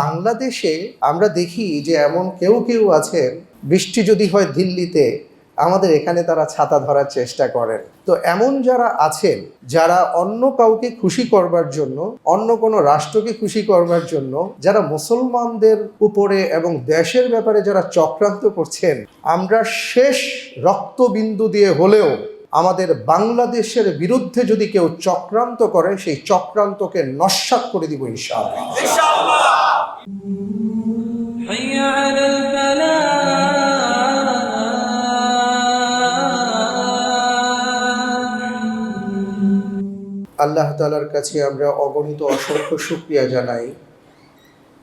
বাংলাদেশে আমরা দেখি যে এমন কেউ কেউ আছেন, বৃষ্টি যদি হয় দিল্লিতে, আমাদের এখানে তারা ছাতা ধরার চেষ্টা করেন। তো এমন যারা আছেন, যারা অন্য কাউকে খুশি করবার জন্য, অন্য কোনো রাষ্ট্রকে খুশি করবার জন্য, যারা মুসলমানদের উপরে এবং দেশের ব্যাপারে যারা চক্রান্ত করছেন, আমরা শেষ রক্তবিন্দু দিয়ে হলেও আমাদের বাংলাদেশের বিরুদ্ধে যদি কেউ চক্রান্ত করে, সেই চক্রান্তকে নস্বাত করে দিব ইনশাআল্লাহ। حي على الفلاح আল্লাহ তালার কাছে আমরা অগণিত অসংখ্য শুক্রিয়া জানাই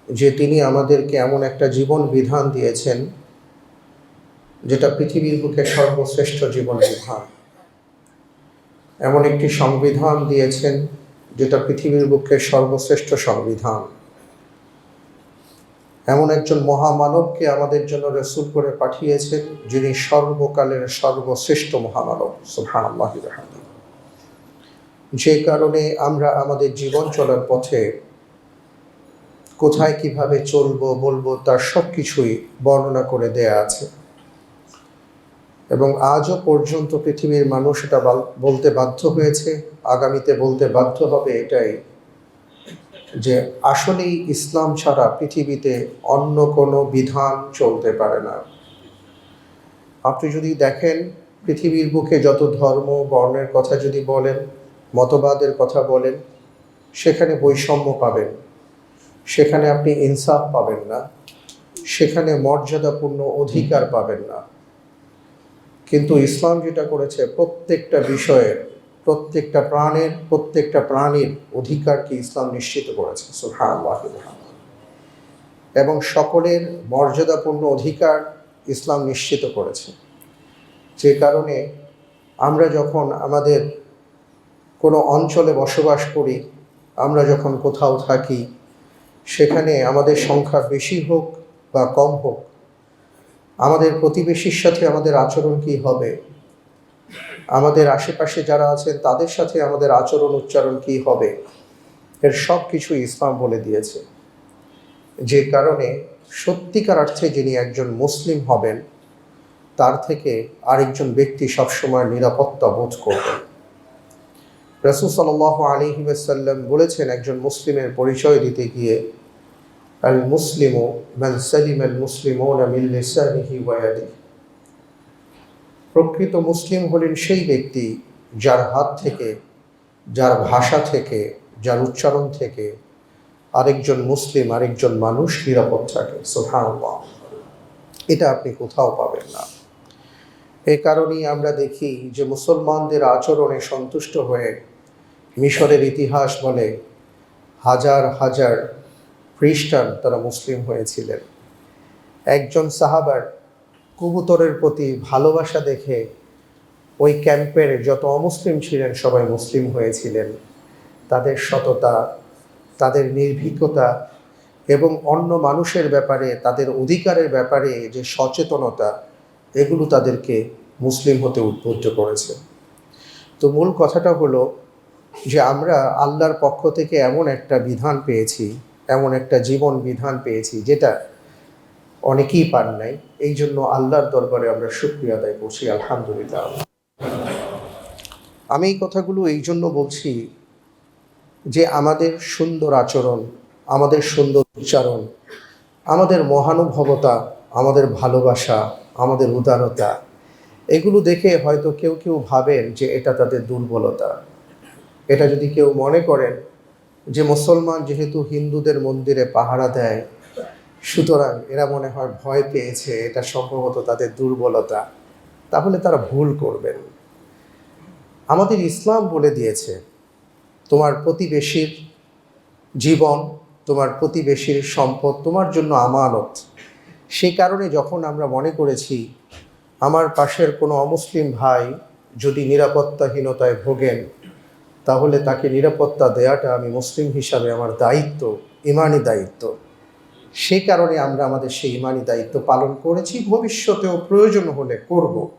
যে তিনি আমাদেরকে এমন একটা জীবন বিধান দিয়েছেন যেটা পৃথিবীর বুকে সর্বশ্রেষ্ঠ জীবন বিধান এমন একটি সংবিধান দিয়েছেন যেটা পৃথিবীর বুকে সর্বশ্রেষ্ঠ সংবিধান এমন একজন মহামানবকে আমাদের জন্য রসুল করে পাঠিয়েছেন যিনি সর্বকালের সর্বশ্রেষ্ঠ মহামানব। সুহান আল্লাহ যে কারণে আমরা আমাদের জীবন চলার পথে কোথায় কীভাবে চলবো, বলব, তার সব কিছুই বর্ণনা করে দেয়া আছে। এবং আজও পর্যন্ত পৃথিবীর মানুষ এটা বলতে বাধ্য হয়েছে, আগামীতে বলতে বাধ্য হবে এটাই। যে আসলেই ইসলাম ছাড়া পৃথিবীতে অন্য কোনো বিধান চলতে পারে না। আপনি যদি দেখেন, পৃথিবীর বুকে যত ধর্ম, বর্ণের কথা যদি বলেন, মতবাদের কথা বলেন, সেখানে বৈষম্য পাবেন। সেখানে আপনি ইনসাফ পাবেন না। সেখানে মর্যাদাপূর্ণ অধিকার পাবেন না। কিন্তু ইসলাম যেটা করেছে, প্রত্যেকটা বিষয়ে প্রত্যেকটা প্রাণের, প্রত্যেকটা প্রাণীর অধিকারকে ইসলাম নিশ্চিত করেছে। এবং সকলের মর্যাদাপূর্ণ অধিকার ইসলাম নিশ্চিত করেছে। যে কারণে আমরা যখন আমাদের কোনো অঞ্চলে বসবাস করি, আমরা যখন কোথাও থাকি, সেখানে আমাদের সংখ্যা বেশি হোক বা কম হোক, আমাদের প্রতিবেশীর সাথে আমাদের আচরণ কি হবে আমাদের আশেপাশে যারা আছেন, তাদের সাথে আমাদের আচরণ উচ্চারণ কি হবে এর সব কিছু ইসলাম বলে দিয়েছে। যে কারণে সত্যিকার অর্থে যিনি একজন মুসলিম হবেন, তার থেকে আরেকজন ব্যক্তি সবসময় নিরাপত্তা বোধ করবেন। রসুল সাল আলী সাল্লাম বলেছেন, একজন মুসলিমের পরিচয় দিতে গিয়ে আল মুসলিম মান সালিম আল মুসলিম প্রকৃত মুসলিম হলেন সেই ব্যক্তি যার হাত থেকে, যার ভাষা থেকে, যার উচ্চারণ থেকে আরেকজন মুসলিম, আরেকজন মানুষ নিরাপদ থাকে। সুবহানাল্লাহ। এটা আপনি কোথাও পাবেন না। এ কারণেই আমরা দেখি যে মুসলমানদের আচরণে সন্তুষ্ট হয়ে মিশরের ইতিহাস বলে হাজার হাজার খ্রিস্টান তারা মুসলিম হয়েছিলেন। একজন সাহাবার কবুতরের প্রতি ভালোবাসা দেখে ওই ক্যাম্পের যত অমুসলিম ছিলেন, সবাই মুসলিম হয়েছিলেন। তাদের সততা, তাদের নির্ভীকতা এবং অন্য মানুষের ব্যাপারে, তাদের অধিকারের ব্যাপারে যে সচেতনতা, এগুলো তাদেরকে মুসলিম হতে উদ্বুদ্ধ করেছে। তো মূল কথাটা হলো যে আমরা আল্লাহর পক্ষ থেকে এমন একটা বিধান পেয়েছি, এমন একটা জীবন বিধান পেয়েছি, যেটা অনেকেই পান নাই। এই জন্য আল্লাহর দরবারে আমরা শুক্রিয়া আদায় করছি, আলহামদুলিল্লাহ। আমি এই কথাগুলো এই জন্য বলছি যে আমাদের সুন্দর আচরণ, আমাদের সুন্দর উচ্চারণ, আমাদের মহানুভবতা, আমাদের ভালোবাসা, আমাদের উদারতা, এগুলো দেখে হয়তো কেউ কেউ ভাবেন যে এটা তাদের দুর্বলতা। এটা যদি কেউ মনে করেন যে মুসলমান যেহেতু হিন্দুদের মন্দিরে পাহারা দেয় সুতরাং এরা মনে হয় ভয় পেয়েছে, এটা সম্ভবত তাদের দুর্বলতা। তাহলে তারা ভুল করবেন। আমাদের ইসলাম বলে দিয়েছে, তোমার প্রতিবেশীর জীবন, তোমার প্রতিবেশীর সম্পদ, তোমার জন্য আমানত। সেই কারণে যখন আমরা মনে করেছি, আমার পাশের কোনো অমুসলিম ভাই যদি নিরাপত্তাহীনতায় ভোগেন, তাহলে তাকে নিরাপত্তা দেওয়াটা আমি মুসলিম হিসাবে আমার দায়িত্ব, ইমানি দায়িত্ব। সেই কারণে আমরা আমাদের সেই ইমানি দায়িত্ব পালন করেছি, ভবিষ্যতেও প্রয়োজন হলে করব।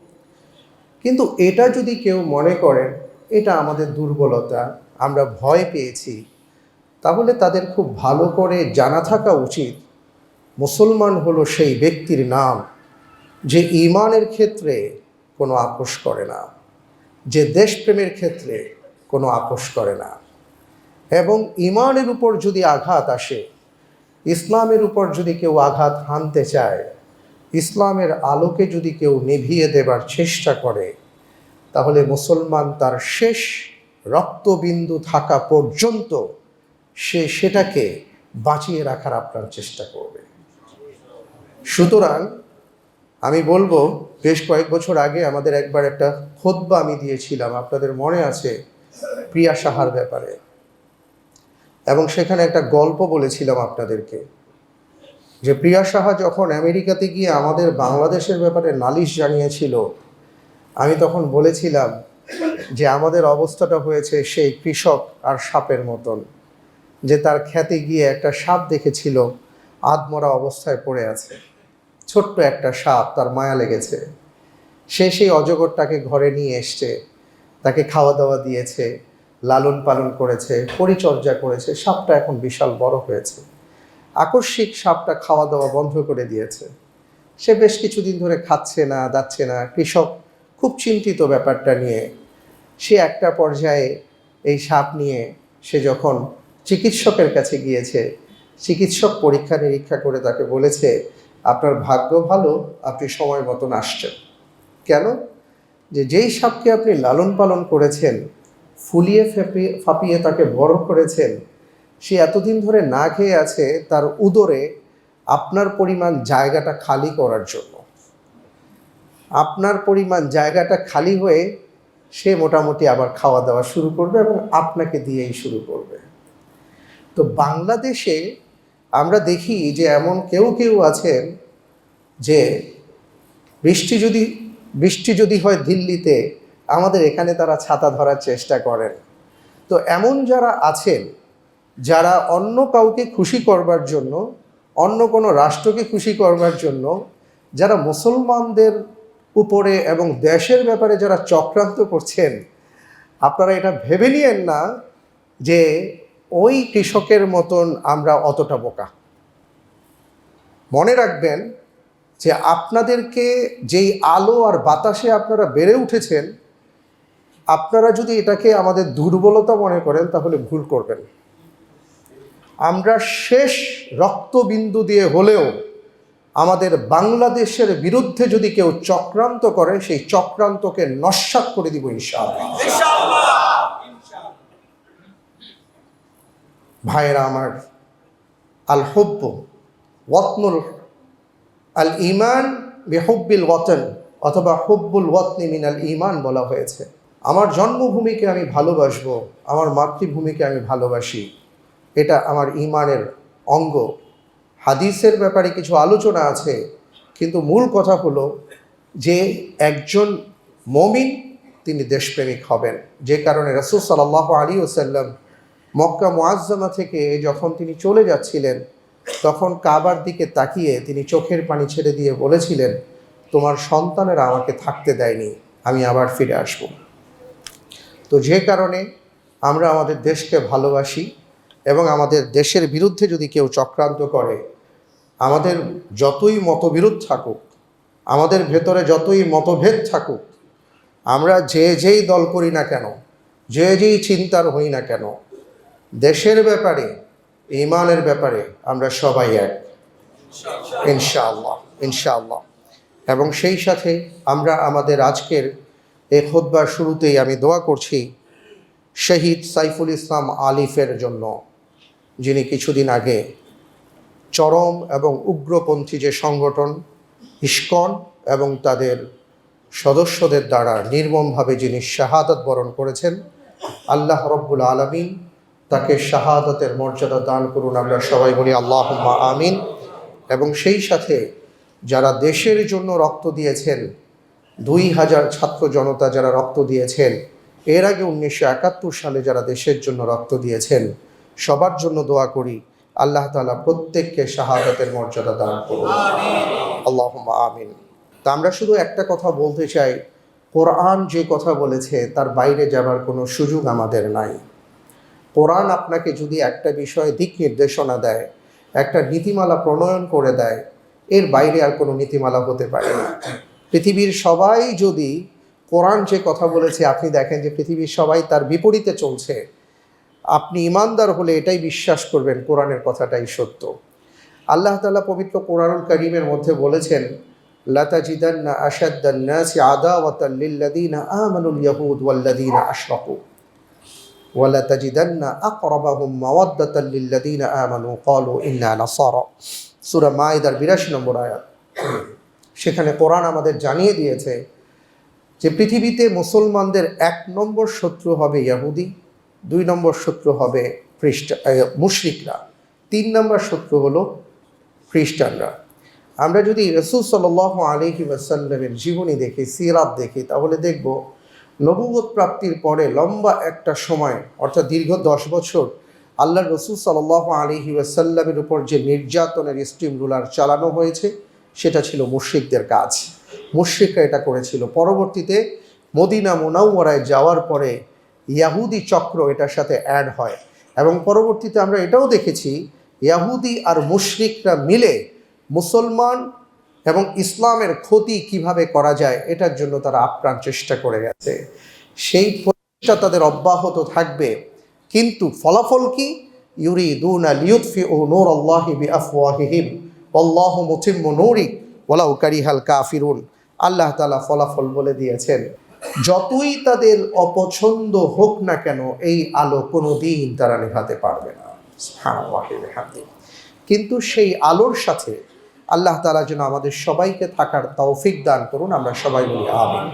কিন্তু এটা যদি কেউ মনে করেন, এটা আমাদের দুর্বলতা, আমরা ভয় পেয়েছি, তাহলে তাদের খুব ভালো করে জানা থাকা উচিত, মুসলমান হলো সেই ব্যক্তির নাম, যে ইমানের ক্ষেত্রে কোনো আপোষ করে না, যে দেশপ্রেমের ক্ষেত্রে কোনো আপোষ করে না। এবং ইমানের উপর যদি আঘাত আসে ইসলামের উপর যদি কেউ আঘাত হানতে চায়, ইসলামের আলোকে যদি কেউ নিভিয়ে দেবার চেষ্টা করে, তাহলে মুসলমান তার শেষ রক্তবিন্দু থাকা পর্যন্ত সে সেটাকে বাঁচিয়ে রাখার আপনার চেষ্টা করবে। সুতরাং আমি বলব, বেশ কয়েক বছর আগে আমাদের একবার একটা খোদ্া আমি দিয়েছিলাম, আপনাদের মনে আছে? প্রিয়া সাহার ব্যাপারে। এবং সেখানে একটা গল্প বলেছিলাম আপনাদেরকে যে প্রিয়া সাহা যখন আমেরিকাতে গিয়ে আমাদের বাংলাদেশের ব্যাপারে নালিশ জানিয়েছিল, আমি তখন বলেছিলাম যে আমাদের অবস্থাটা হয়েছে সেই কৃষক আর সাপের মতন, যে তার খ্যাতে গিয়ে একটা সাপ দেখেছিল, আধমরা অবস্থায় পড়ে আছে। ছোট্ট একটা সাপ, তার মায়া লেগেছে। সে সেই অজগরটাকে ঘরে নিয়ে এসছে, তাকে খাওয়া দাওয়া দিয়েছে। লালন পালন করেছে, পরিচর্যা করেছে, সাপটা এখন বিশাল বড় হয়েছে। আকস্মিক সাপটা খাওয়া দাওয়া বন্ধ করে দিয়েছে। সে বেশ কিছুদিন ধরে খাচ্ছে না, দাচ্ছে না। কৃষক খুব চিন্তিত ব্যাপারটা নিয়ে সে একটা পর্যায়ে এই সাপ নিয়ে সে যখন চিকিৎসকের কাছে গিয়েছে, চিকিৎসক পরীক্ষা নিরীক্ষা করে তাকে বলেছে, আপনার ভাগ্য ভালো, আপনি সময় মতন আসছেন। কেন? যে যেই সাপকে আপনি লালন পালন করেছেন ফুলিয়ে ফেপিয়ে ফাঁপিয়ে তাকে বড় করেছেন। সে এতদিন ধরে না খেয়ে আছে তার উদরে আপনার পরিমাণ জায়গাটা খালি করার জন্য। আপনার পরিমাণ জায়গাটা খালি হয়ে সে মোটামুটি আবার খাওয়া দাওয়া শুরু করবে এবং আপনাকে দিয়েই শুরু করবে। তো বাংলাদেশে আমরা দেখি যে এমন কেউ কেউ আছেন যে বৃষ্টি যদি বৃষ্টি যদি হয় দিল্লিতে আমাদের এখানে তারা ছাতা ধরার চেষ্টা করেন। তো এমন যারা আছেন, যারা অন্য কাউকে খুশি করবার জন্য, অন্য কোনো রাষ্ট্রকে খুশি করবার জন্য, যারা মুসলমানদের উপরে এবং দেশের ব্যাপারে যারা চক্রান্ত করছেন, আপনারা এটা ভেবে নিয়েন না যে ওই কৃষকের মতন আমরা অতটা বোকা। মনে রাখবেন যে আপনাদেরকে যেই আলো আর বাতাসে আপনারা বেড়ে উঠেছেন আপনারা যদি এটাকে আমাদের দুর্বলতা মনে করেন, তাহলে ভুল করবেন। আমরা শেষ রক্তবিন্দু দিয়ে হলেও আমাদের বাংলাদেশের বিরুদ্ধে যদি কেউ চক্রান্ত করে, সেই চক্রান্তকে নস্বাত করে দিব ইনশাআল্লাহ। ভাইয়েরা আমার আল হব্ব ওয়াতনুল আল ইমান বেহব্বিল ওয়াতন, অথবা হব্বুল ওয়াতনি মিনাল ইমান বলা হয়েছে। আমার জন্মভূমিকে আমি ভালোবাসবো, আমার মাতৃভূমিকে আমি ভালোবাসি। এটা আমার ইমানের অঙ্গ। হাদিসের ব্যাপারে কিছু আলোচনা আছে, কিন্তু মূল কথা হলো যে একজন মমিন তিনি দেশপ্রেমিক হবেন। যে কারণে রসুল সাল্লাহ আলী ওসাল্লাম মক্কা মোয়াজ্জমা থেকে যখন তিনি চলে যাচ্ছিলেন, তখন কাবার দিকে তাকিয়ে তিনি চোখের পানি ছেড়ে দিয়ে বলেছিলেন, তোমার সন্তানেরা আমাকে থাকতে দেয়নি, আমি আবার ফিরে আসব। তো যে কারণে আমরা আমাদের দেশকে ভালোবাসি এবং আমাদের দেশের বিরুদ্ধে যদি কেউ চক্রান্ত করে, আমাদের যতই মতবিরোধ থাকুক, আমাদের ভেতরে যতই মতভেদ থাকুক, আমরা যে যেই দল করি না কেন, যে যেই চিন্তার হই না কেন, দেশের ব্যাপারে, ইমানের ব্যাপারে আমরা সবাই এক। ইনশাআল্লাহ ইনশাআল্লাহ। এবং সেই সাথে আমরা আমাদের আজকের এই খোদ্বার শুরুতেই আমি দোয়া করছি শহীদ সাইফুল ইসলাম আলিফের জন্য, যিনি কিছুদিন আগে চরম এবং উগ্রপন্থী যে সংগঠন, ইস্কন এবং তাদের সদস্যদের দ্বারা নির্মমভাবে যিনি শাহাদত বরণ করেছেন, আল্লাহ রব্বুল আলমিন তাকে শাহাদতের মর্যাদা দান করুন। আমরা সবাই বলি আল্লাহ আমিন। এবং সেই সাথে যারা দেশের জন্য রক্ত দিয়েছেন, দুই হাজার ছাত্র জনতা যারা রক্ত দিয়েছেন, এর আগে উনিশশো একাত্তর সালে যারা দেশের জন্য রক্ত দিয়েছেন, সবার জন্য দোয়া করি, আল্লাহ তালা প্রত্যেককে শাহাদতের মর্যাদা দান করুন। আল্লাহ আমিন। তা আমরা শুধু একটা কথা বলতে চাই, কোরআন যে কথা বলেছে, তার বাইরে যাবার কোনো সুযোগ আমাদের নাই। কোরআন আপনাকে যদি একটা বিষয়ে দিক নির্দেশনা দেয়, একটা নীতিমালা প্রণয়ন করে দেয়, এর বাইরে আর কোনো নীতিমালা হতে পারে না। পৃথিবীর সবাই যদি কোরআন যে কথা বলেছে, আপনি দেখেন যে পৃথিবীর সবাই তার বিপরীতে চলছে। আপনি ইমানদার হলে এটাই বিশ্বাস করবেন, কোরআনের কথাটাই সত্য। আল্লাহ তাআলা পবিত্র কোরআনুল করিমের মধ্যে বলেছেন লাতাজিদান্না আশাদ্দান্নাসি আদাওয়াতাল লিল্লাযীনা আমানুল ইয়াহুদ ওয়াল্লাযীনা আশরাকু ওয়ালা তাজিদান্না আকরাবাহুম মাওয়াদ্দাতাল লিল্লাযীনা আমানু ক্বালু ইন্না নাসারা। সূরা মাইদার 82 নম্বর আয়াত। সেখানে কোরআন আমাদের জানিয়ে দিয়েছে যে পৃথিবীতে মুসলমানদের এক নম্বর শত্রু হবে ইয়াহুদি দুই নম্বর শত্রু হবে খ্রিস্ট মুশরিকরা, তিন নম্বর শত্রু হলো খ্রিস্টানরা। আমরা যদি রসুল সাল আলহি ওয়াসাল্লামের জীবনী দেখি, সিরাত দেখি, তাহলে দেখব নবুবত প্রাপ্তির পরে লম্বা একটা সময়, অর্থাৎ দীর্ঘ দশ বছর আল্লাহ রসুল সাল আলহি ওয়াসাল্লামের উপর যে নির্যাতনের স্টিম রুলার চালানো হয়েছে, সেটা ছিল মুশ্রিকদের কাজ। মুশ্রিকরা এটা করেছিল। পরবর্তীতে মদিনা মোনাউয়ারায় যাওয়ার পরে ইয়াহুদি চক্র এটার সাথে অ্যাড হয়। এবং পরবর্তীতে আমরা এটাও দেখেছি, ইয়াহুদি আর মুশরিকরা মিলে মুসলমান এবং ইসলামের ক্ষতি কীভাবে করা যায় এটার জন্য তারা আপ্রাণ চেষ্টা করে গেছে। সেই প্রচেষ্টা তাদের অব্যাহত থাকবে। কিন্তু ফলাফল কি? ইউরি দুন লিউৎফি ও নূর আল্লাহি বি আল্লাহ মুতিম্মু নূরি ওয়ালাউ কারিহাল কাফিরুন। আল্লাহ তালা ফলাফল বলে দিয়েছেন। যতই তাদের অপছন্দ হোক না কেন, এই আলো কোনো দিন তারা নেভাতে পারবে না। কিন্তু সেই আলোর সাথে আল্লাহ তালা যেন আমাদের সবাইকে থাকার তৌফিক দান করুন, আমরা সবাই বলি আমিন।